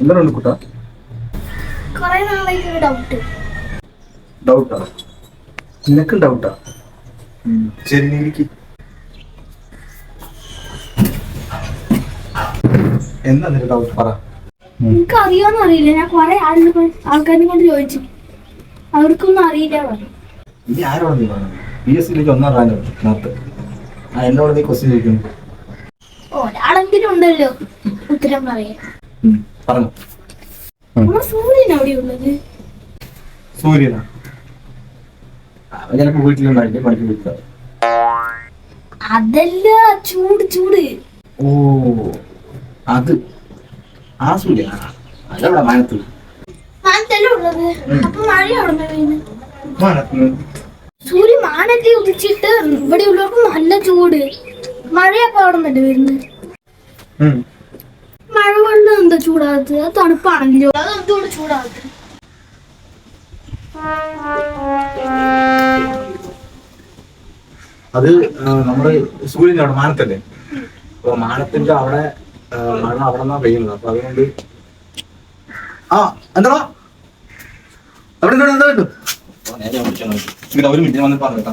എന്താണ് കുട്ട? കൊറേ നാളായിട്ട് ഒരു ഡൗട്ട് ഡൗട്ടാ നിനക്കും ഡൗട്ടാ ശരി നീ എന്താ നിന്റെ ഡൗട്ട് പറ? എനിക്ക് അറിയോന്ന് അറിയില്ല. ഞാൻ കുറെ ആൾക്കാരെ കൊണ്ട് ചോദിച്ചു. അവർക്കൊന്നും അറിയില്ല പറഞ്ഞു. നീ ആരോട് നീ പറഞ്ഞു പി എസ് സിയിലേക്ക് ഒന്നാം റാങ്ക് നേരത്തെ ആ എന്നോട് നീ ക്വസ്റ്റ്യൻ ചോദിക്കുന്നു. ഒരാളെങ്കിലും ഉണ്ടല്ലോ ഉത്തരം പറയാൻ. പറഞ്ഞു. സൂര്യനാ. അവൻ ചിലപ്പോ വീട്ടിലുണ്ടായിട്ട് പണിക്ക് വിളിക്കാം അതല്ല ചൂട് ചൂട്. ഓ അത്. ആ സൂര്യ. അതവിടെ മാനത്ത്. മാനത്തല്ലേ ഉള്ളത്? അപ്പൊ മഴ അവിടെ വീണ് മാനത്ത്. സൂര്യ മാനത്തെ ഉദിച്ചിട്ട് ഇവിടെ ഉള്ളവർക്ക് നല്ല ചൂട്. മഴയപ്പോ അവിടെ നിന്നല്ലേ വരുന്നത് എന്താ ചൂടാകത്ത് അത് തണുപ്പാണെങ്കിലോ അത് എന്തുകൊണ്ട് ചൂടാകത്ത് അത് നമ്മുടെ സൂര്യന്റെ അവിടെ മാനത്തല്ലേ? അപ്പൊ മാനത്തിന്റെ അവിടെ മഴ അവിടെ നിന്നാ പെയ്യുന്നത്. അപ്പൊ അതുകൊണ്ട് ആ എന്താ? അവിടെ എന്താ എന്താ ഒരു മിനിറ്റ് വന്ന് പറഞ്ഞു